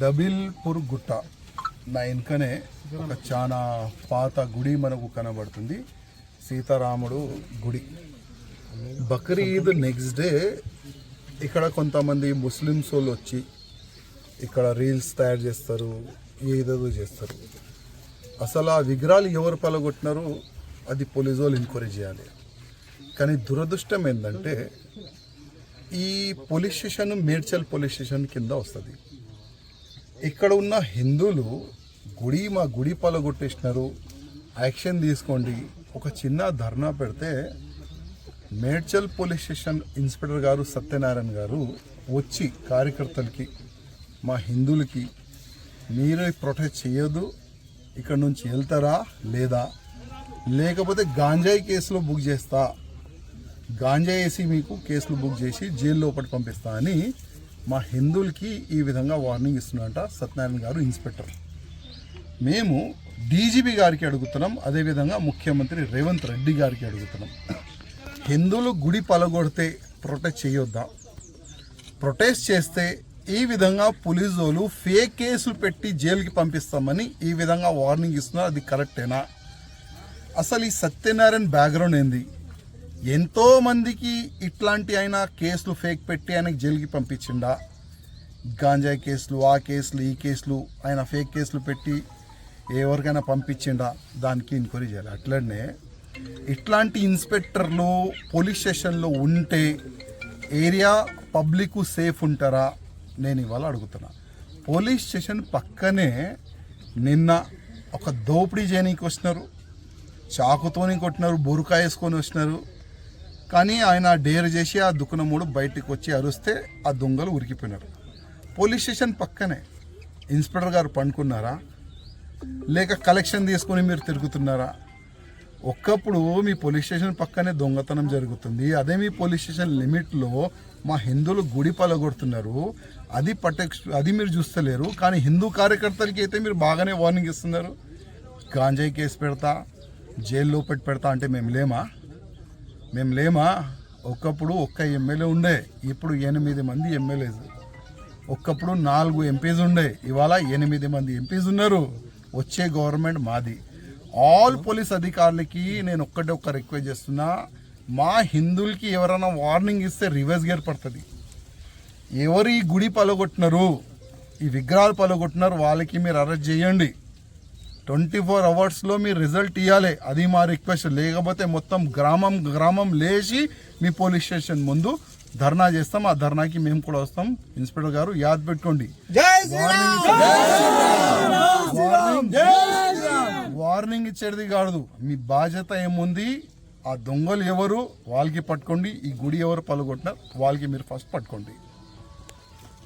దబిల్పూర్ గుట్ట. నా వెనుకనే ఒక చాలా పాత గుడి మనకు కనబడుతుంది. సీతారాముడు గుడి. బక్రీద్ నెక్స్ట్ డే ఇక్కడ కొంతమంది ముస్లిమ్స్ వాళ్ళు వచ్చి ఇక్కడ రీల్స్ తయారు చేస్తారు ఏదేదో చేస్తారు. అసలు ఆ విగ్రహాలు ఎవరు పలగొట్టినారు అది పోలీసు వాళ్ళు ఎంక్వైరీ చేయాలి. కానీ దురదృష్టం ఏంటంటే ఈ police station Medchal police station కింద వస్తుంది. ఇక్కడ ఉన్న హిందువులు గుడి మా గుడి పలగొట్టేసినారు. యాక్షన్ తీసుకోండి. ఒక చిన్న ధర్నా పెడితే మేడ్చల్ పోలీస్ స్టేషన్ ఇన్స్పెక్టర్ గారు సత్యనారాయణ గారు వచ్చి కార్యకర్తలకి మా హిందువులకి మీరే ప్రొటెక్ట్ చేయొద్దు. ఇక్కడ నుంచి వెళ్తారా? లేదా? లేకపోతే గాంజాయి కేసులో బుక్ చేస్తా. గాంజా వేసి మీకు కేసులు బుక్ చేసి జైలు లోపలి పంపిస్తా అని మా హిందువులకి ఈ విధంగా వార్నింగ్ ఇస్తున్నారంట సత్యనారాయణ గారు ఇన్స్పెక్టర్ మేము డీజీపీ గారికి అడుగుతున్నాం అదేవిధంగా ముఖ్యమంత్రి రేవంత్ రెడ్డి గారికి అడుగుతున్నాం. హిందువులు గుడి పలగొడితే ప్రొటెస్ట్ చేయొద్దా? ప్రొటెస్ట్ చేస్తే ఈ విధంగా పోలీసు వాళ్ళు ఫేక్ కేసులు పెట్టి జైలుకి పంపిస్తామని ఈ విధంగా వార్నింగ్ ఇస్తున్నారు అది కరెక్టేనా అసలు ఈ సత్యనారాయణ బ్యాక్గ్రౌండ్ ఏంది? ఎంతో మందికి ఇట్లాంటి అయినా కేసులు ఫేక్ పెట్టి ఆయనకి జైలుకి పంపించిండా? గాంజాయి కేసులు ఆ కేసులు ఈ కేసులు ఆయన ఫేక్ కేసులు పెట్టి ఎవరికైనా పంపించిండా? దానికి ఎంక్వైరీ చేయాలి. అట్లనే ఇట్లాంటి ఇన్స్పెక్టర్లు పోలీస్ స్టేషన్లో ఉంటే ఏరియా పబ్లిక్ సేఫ్ ఉంటారా? నేను ఇవాళ అడుగుతున్నా. పోలీస్ స్టేషన్ పక్కనే నిన్న ఒక దోపిడీ చేయనీకి వచ్చినారు చాకుతోని కొట్టినారు బొరుకా వేసుకొని వచ్చినారు. కానీ ఆయన డేర్ చేసి ఆ దుకుణముడు బయటికి వచ్చి అరుస్తే ఆ దొంగలు ఉరికిపోయినారు. పోలీస్ స్టేషన్ పక్కనే ఇన్స్పెక్టర్ గారు పండుకున్నారా? లేక కలెక్షన్ తీసుకొని మీరు తిరుగుతున్నారా? ఒక్కప్పుడు మీ పోలీస్ స్టేషన్ పక్కనే దొంగతనం జరుగుతుంది. అదే మీ పోలీస్ స్టేషన్ లిమిట్లో మా హిందువులు గుడి పలగొడుతున్నారు. అది పట్టెక్ అది మీరు చూస్తలేరు. కానీ హిందూ కార్యకర్తలకి అయితే మీరు బాగానే వార్నింగ్ ఇస్తున్నారు. గాంజాయి కేసు పెడతా జైల్లో పెట్టి పెడతా అంటే మేము లేమా? మేము లేమా? ఒకప్పుడు ఒక్క ఎమ్మెల్యే ఉండే. ఇప్పుడు ఎనిమిది మంది ఎమ్మెల్యేస్ ఒక్కప్పుడు నాలుగు ఎంపీస్ ఉండే. ఇవాళ ఎనిమిది మంది ఎంపీస్ ఉన్నారు. వచ్చే గవర్నమెంట్ మాది. ఆల్ పోలీస్ అధికారులకి నేను ఒక్కటే ఒక్క రిక్వెస్ట్ చేస్తున్నా. మా హిందువులకి ఎవరైనా వార్నింగ్ ఇస్తే రివర్స్ గేర్ పడుతుంది. ఎవరు ఈ గుడి పలగొట్టినారు? ఈ విగ్రహాలు పలగొట్టినారు? వాళ్ళకి మీరు అరెస్ట్ చేయండి. ట్వంటీ ఫోర్ అవర్స్లో మీరు రిజల్ట్ ఇవ్వాలి అది మా రిక్వెస్ట్. లేకపోతే మొత్తం గ్రామం గ్రామం లేచి మీ పోలీస్ స్టేషన్ ముందు ధర్నా చేస్తాం. ఆ ధర్నాకి మేము కూడా వస్తాం. ఇన్స్పెక్టర్ గారు యాద్ పెట్టుకోండి. వార్నింగ్ వార్నింగ్ ఇచ్చేది కాదు. మీ బాధ్యత ఏముంది? ఆ దొంగలు ఎవరు? వాళ్ళకి పట్టుకోండి. ఈ గుడి ఎవరు పలుగొట్టినా వాళ్ళకి మీరు ఫస్ట్ పట్టుకోండి.